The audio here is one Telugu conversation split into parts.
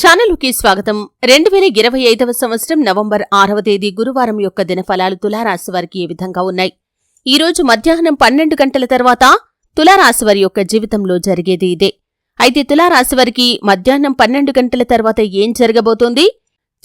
ఛానలుకి స్వాగతం. రెండు వేల ఇరవై ఐదవ సంవత్సరం నవంబర్ ఆరవ తేదీ గురువారం యొక్క దినఫలాలు తులారాశి వారికి ఏ విధంగా ఉన్నాయి? ఈ రోజు మధ్యాహ్నం పన్నెండు గంటల తర్వాత తులారాశి వారి యొక్క జీవితంలో జరిగేది ఇదే. అయితే తులారాశి వారికి మధ్యాహ్నం పన్నెండు గంటల తర్వాత ఏం జరగబోతోంది?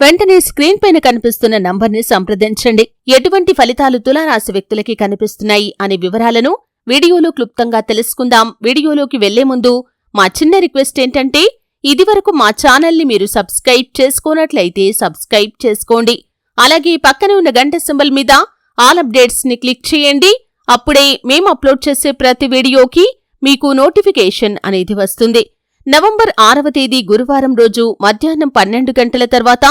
వెంటనే స్క్రీన్ పైన కనిపిస్తున్న నంబర్ని సంప్రదించండి. ఎటువంటి ఫలితాలు తులారాశి వ్యక్తులకి కనిపిస్తున్నాయి అనే వివరాలను వీడియోలో క్లుప్తంగా తెలుసుకుందాం. వీడియోలోకి వెళ్ళే ముందు మా చిన్న రిక్వెస్ట్ ఏంటంటే ఇదివరకు మా ఛానల్ని మీరు సబ్స్క్రైబ్ చేసుకోనట్లయితే సబ్స్క్రైబ్ చేసుకోండి. అలాగే పక్కన ఉన్న గంట సింబల్ మీద ఆల్ అప్డేట్స్ని క్లిక్ చేయండి. అప్పుడే మేము అప్లోడ్ చేసే ప్రతి వీడియోకి మీకు నోటిఫికేషన్ అనేది వస్తుంది. నవంబర్ ఆరవ తేదీ గురువారం రోజు మధ్యాహ్నం పన్నెండు గంటల తర్వాత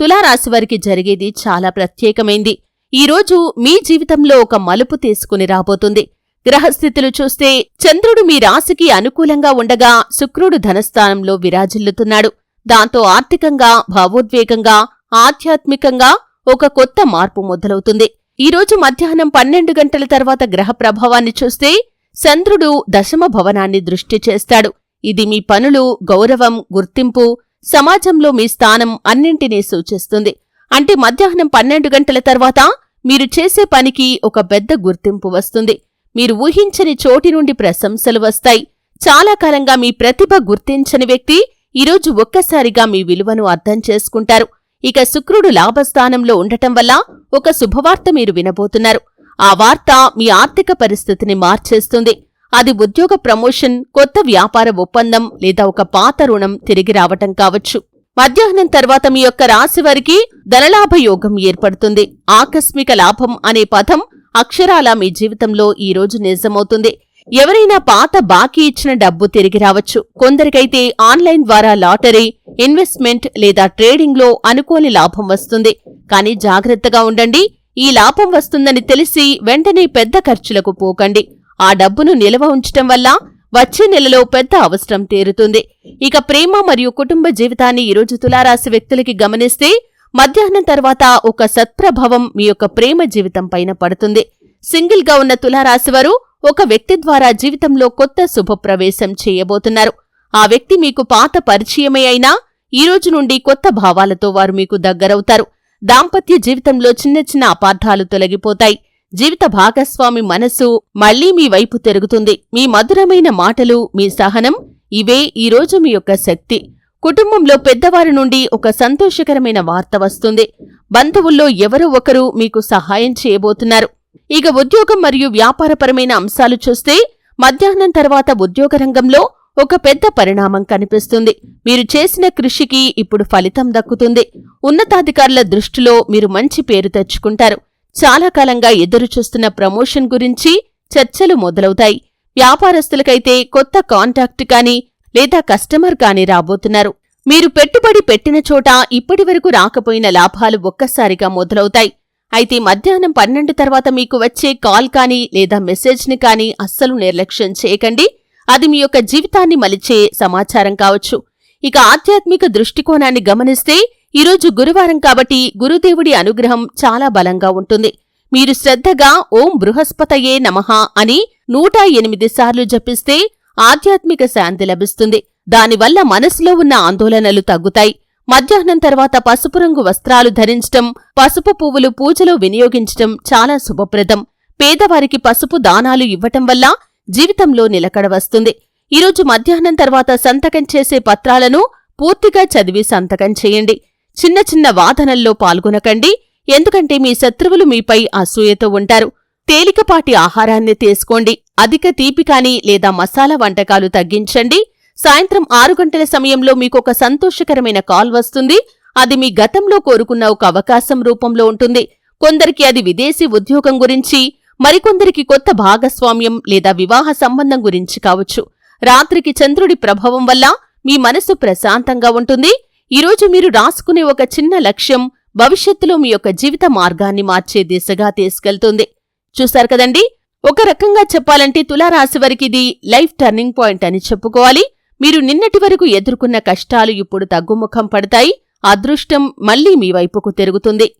తులారాశి వారికి జరిగేది చాలా ప్రత్యేకమైంది. ఈ రోజు మీ జీవితంలో ఒక మలుపు తీసుకుని రాబోతుంది. గ్రహస్థితులు చూస్తే చంద్రుడు మీ రాశికి అనుకూలంగా ఉండగా శుక్రుడు ధనస్థానంలో విరాజిల్లుతున్నాడు. దాంతో ఆర్థికంగా భావోద్వేగంగా ఆధ్యాత్మికంగా ఒక కొత్త మార్పు మొదలవుతుంది. ఈరోజు మధ్యాహ్నం పన్నెండు గంటల తర్వాత గ్రహ ప్రభావాన్ని చూస్తే చంద్రుడు దశమ భవనాన్ని దృష్టి చేస్తాడు. ఇది మీ పనులు గౌరవం గుర్తింపు సమాజంలో మీ స్థానం అన్నింటినీ సూచిస్తుంది. అంటే మధ్యాహ్నం పన్నెండు గంటల తర్వాత మీరు చేసే పనికి ఒక పెద్ద గుర్తింపు వస్తుంది. మీరు ఊహించని చోటి నుండి ప్రశంసలు వస్తాయి. చాలా కాలంగా మీ ప్రతిభ గుర్తించని వ్యక్తి ఈరోజు ఒక్కసారిగా మీ విలువను అర్థం చేసుకుంటారు. ఇక శుక్రుడు లాభస్థానంలో ఉండటం వల్ల ఒక శుభవార్త మీరు వినబోతున్నారు. ఆ వార్త మీ ఆర్థిక పరిస్థితిని మార్చేస్తుంది. అది ఉద్యోగ ప్రమోషన్ కొత్త వ్యాపార ఒప్పందం లేదా ఒక పాత రుణం తిరిగి రావటం కావచ్చు. మధ్యాహ్నం తర్వాత మీ యొక్క రాశి వారికి ధనలాభ యోగం ఏర్పడుతుంది. ఆకస్మిక లాభం అనే పదం అక్షరాల మీ జీవితంలో ఈ రోజు నిజమవుతుంది. ఎవరైనా పాత బాకీ ఇచ్చిన డబ్బు తిరిగి రావచ్చు. కొందరికైతే ఆన్లైన్ ద్వారా లాటరీ ఇన్వెస్ట్మెంట్ లేదా ట్రేడింగ్లో అనుకోని లాభం వస్తుంది. కానీ జాగ్రత్తగా ఉండండి. ఈ లాభం వస్తుందని తెలిసి వెంటనే పెద్ద ఖర్చులకు పోకండి. ఆ డబ్బును నిల్వ ఉంచటం వల్ల వచ్చే నెలలో పెద్ద అవసరం తీరుతుంది. ఇక ప్రేమ మరియు కుటుంబ జీవితాన్ని ఈరోజు తులారాశి వ్యక్తులకి గమనిస్తే మధ్యాహ్నం తర్వాత ఒక సత్ప్రభావం మీ యొక్క ప్రేమ జీవితం పైన పడుతుంది. సింగిల్గా ఉన్న ఉన్న తులారాశివారు ఒక వ్యక్తి ద్వారా జీవితంలో కొత్త శుభప్రవేశం చేయబోతున్నారు. ఆ వ్యక్తి మీకు పాత పరిచయమే అయినా ఈ రోజు నుండి కొత్త భావాలతో వారు మీకు దగ్గరవుతారు. దాంపత్య జీవితంలో చిన్న చిన్న అపార్థాలు తొలగిపోతాయి. జీవిత భాగస్వామి మనసు మళ్ళీ మీ వైపు తిరుగుతుంది. మీ మధురమైన మాటలు మీ సహనం ఇవే ఈరోజు మీ యొక్క శక్తి. కుటుంబంలో పెద్దవారి నుండి ఒక సంతోషకరమైన వార్త వస్తుంది. బంధువుల్లో ఎవరో ఒకరు మీకు సహాయం చేయబోతున్నారు. ఇక ఉద్యోగం మరియు వ్యాపారపరమైన అంశాలు చూస్తే మధ్యాహ్నం తర్వాత ఉద్యోగ రంగంలో ఒక పెద్ద పరిణామం కనిపిస్తుంది. మీరు చేసిన కృషికి ఇప్పుడు ఫలితం దక్కుతుంది. ఉన్నతాధికారుల దృష్టిలో మీరు మంచి పేరు తెచ్చుకుంటారు. చాలా కాలంగా ఎదురుచూస్తున్న ప్రమోషన్ గురించి చర్చలు మొదలవుతాయి. వ్యాపారస్తులకైతే కొత్త కాంటాక్ట్ కానీ లేదా కస్టమర్ కానీ రాబోతున్నారు. మీరు పెట్టుబడి పెట్టిన చోట ఇప్పటివరకు రాకపోయిన లాభాలు ఒక్కసారిగా మొదలవుతాయి. అయితే మధ్యాహ్నం పన్నెండు తర్వాత మీకు వచ్చే కాల్ కానీ లేదా మెసేజ్ని కానీ అస్సలు నిర్లక్ష్యం చేయకండి. అది మీ యొక్క జీవితాన్ని మలిచే సమాచారం కావచ్చు. ఇక ఆధ్యాత్మిక దృష్టికోణాన్ని గమనిస్తే ఈరోజు గురువారం కాబట్టి గురుదేవుడి అనుగ్రహం చాలా బలంగా ఉంటుంది. మీరు శ్రద్ధగా ఓం బృహస్పతయే నమః అని నూట ఎనిమిది సార్లు జపిస్తే ఆధ్యాత్మిక శాంతి లభిస్తుంది. దానివల్ల మనసులో ఉన్న ఆందోళనలు తగ్గుతాయి. మధ్యాహ్నం తర్వాత పసుపు రంగు వస్త్రాలు ధరించటం పసుపు పువ్వులు పూజలో వినియోగించటం చాలా శుభప్రదం. పేదవారికి పసుపు దానాలు ఇవ్వటం వల్ల జీవితంలో నిలకడ వస్తుంది. ఈరోజు మధ్యాహ్నం తర్వాత సంతకం చేసే పత్రాలను పూర్తిగా చదివి సంతకం చేయండి. చిన్న చిన్న వాదనల్లో పాల్గొనకండి. ఎందుకంటే మీ శత్రువులు మీపై అసూయతో ఉంటారు. తేలికపాటి ఆహారాన్ని తీసుకోండి. అధిక తీపికాని లేదా మసాలా వంటకాలు తగ్గించండి. సాయంత్రం ఆరు గంటల సమయంలో మీకొక సంతోషకరమైన కాల్ వస్తుంది. అది మీ గతంలో కోరుకున్న ఒక అవకాశం రూపంలో ఉంటుంది. కొందరికి అది విదేశీ ఉద్యోగం గురించి మరికొందరికి కొత్త భాగస్వామ్యం లేదా వివాహ సంబంధం గురించి కావచ్చు. రాత్రికి చంద్రుడి ప్రభావం వల్ల మీ మనసు ప్రశాంతంగా ఉంటుంది. ఈరోజు మీరు రాసుకునే ఒక చిన్న లక్ష్యం భవిష్యత్తులో మీ యొక్క జీవిత మార్గాన్ని మార్చే దిశగా తీసుకెళ్తుంది. చూశారు కదండి? ఒక రకంగా చెప్పాలంటే తులారాశి వారికి ఇది లైఫ్ టర్నింగ్ పాయింట్ అని చెప్పుకోవాలి. మీరు నిన్నటి వరకు ఎదుర్కొన్న కష్టాలు ఇప్పుడు తగ్గుముఖం పడతాయి. అదృష్టం మళ్ళీ మీ వైపుకు తిరుగుతుంది.